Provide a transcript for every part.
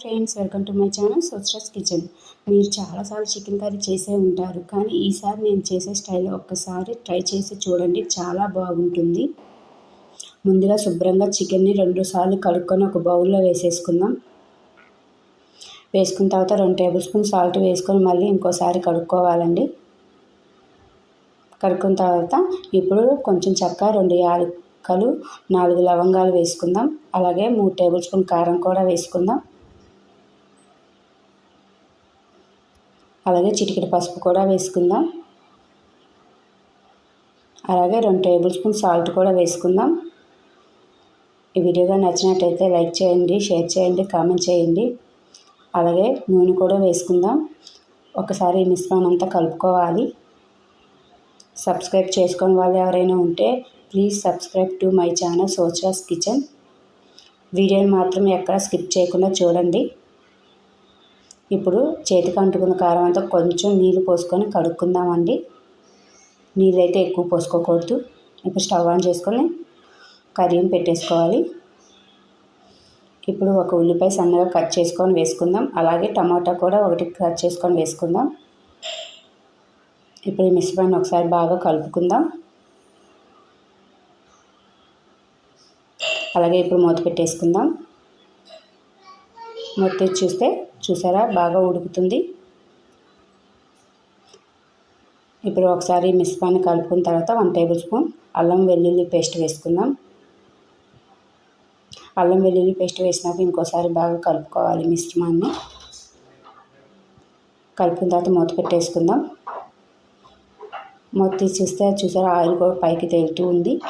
Friends welcome to my channel సోస్ట్రస్ kitchen. మీరు చాలాసార్లు chicken curry చేసే ఉంటారు కానీ ఈసారి నేను చేసే స్టైల్ ఒక్కసారి ట్రై చేసి చూడండి చాలా బాగుంటుంది. ముందుగా శుభ్రంగా చికెన్ని రెండు సార్లు కడుక్కొని ఒక బౌల్లో వేసేసుకుందాం. వేసుకున్న తర్వాత రెండు టేబుల్ స్పూన్ సాల్ట్ వేసుకొని మళ్ళీ ఇంకోసారి కడుక్కోవాలండి. కడుక్కున్న తర్వాత ఇప్పుడు కొంచెం చక్క రెండు యాలక్కలు నాలుగు లవంగాలు వేసుకుందాం. అలాగే మూడు టేబుల్ స్పూన్ కారం కూడా వేసుకుందాం. అలాగే చిటికెడు పసుపు కూడా వేసుకుందాం. అలాగే రెండు టేబుల్ స్పూన్ సాల్ట్ కూడా వేసుకుందాం. ఈ వీడియోగా నచ్చినట్టయితే లైక్ చేయండి షేర్ చేయండి కామెంట్ చేయండి. అలాగే నూనె కూడా వేసుకుందాం. ఒకసారి మిశ్రమం అంతా కలుపుకోవాలి. సబ్స్క్రైబ్ చేసుకుని వాళ్ళు ఎవరైనా ఉంటే please subscribe to my channel సోచాస్ kitchen. వీడియోని మాత్రం ఎక్కడ స్కిప్ చేయకుండా చూడండి. ఇప్పుడు చేతికి అంటుకున్న కారం అంతా కొంచెం నీళ్ళు పోసుకొని కడుక్కుందామండి. నీళ్ళు అయితే ఎక్కువ పోసుకోకూడదు. ఇప్పుడు స్టవ్ ఆన్ చేసుకొని కర్రీని పెట్టేసుకోవాలి. ఇప్పుడు ఒక ఉల్లిపాయ సన్నగా కట్ చేసుకొని వేసుకుందాం. అలాగే టమాటా కూడా ఒకటి కట్ చేసుకొని వేసుకుందాం. ఇప్పుడు ఈ మిశ్రమాన్ని ఒకసారి బాగా కలుపుకుందాం. అలాగే ఇప్పుడు మూత పెట్టేసుకుందాం. మూత చూస్తే చూసారా? బాగా ఉడుకుతుంది. ఇప్పుడు ఒకసారి మిశ్రమాన్ని కలుపుకున్న తర్వాత వన్ టేబుల్ స్పూన్ అల్లం వెల్లుల్లి పేస్ట్ వేసుకుందాం. అల్లం వెల్లుల్లి పేస్ట్ వేసినాక ఇంకోసారి బాగా కలుపుకోవాలి మిశ్రమాన్ని. కలుపుకున్న తర్వాత మూత పెట్టేసుకుందాం. మూత తీసి చూస్తే చూసారా ఆయిల్ కూడా పైకి తేలుతూ ఉంది.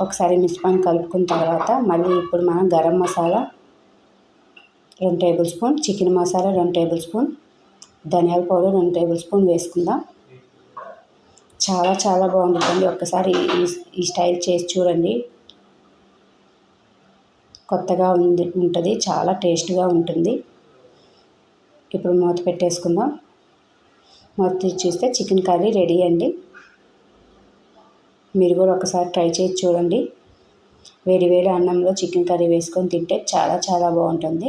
ఒకసారి మిశ్రమాన్ని కలుపుకున్న తర్వాత మళ్ళీ ఇప్పుడు మనం గరం మసాలా రెండు టేబుల్ స్పూన్ చికెన్ మసాలా రెండు టేబుల్ స్పూన్ ధనియాల పౌడర్ రెండు టేబుల్ స్పూన్ వేసుకుందాం. చాలా చాలా బాగుంటుందండి. ఒక్కసారి ఈ ఈ స్టైల్ చేసి చూడండి. కొత్తగా ఉంది ఉంటుంది. చాలా టేస్ట్గా ఉంటుంది. ఇప్పుడు మూత పెట్టేసుకుందాం. మూత చూస్తే చికెన్ కర్రీ రెడీ అండి. మీరు కూడా ఒకసారి ట్రై చేసి చూడండి. వేడి వేడి అన్నంలో చికెన్ కర్రీ వేసుకొని తింటే చాలా చాలా బాగుంటుంది.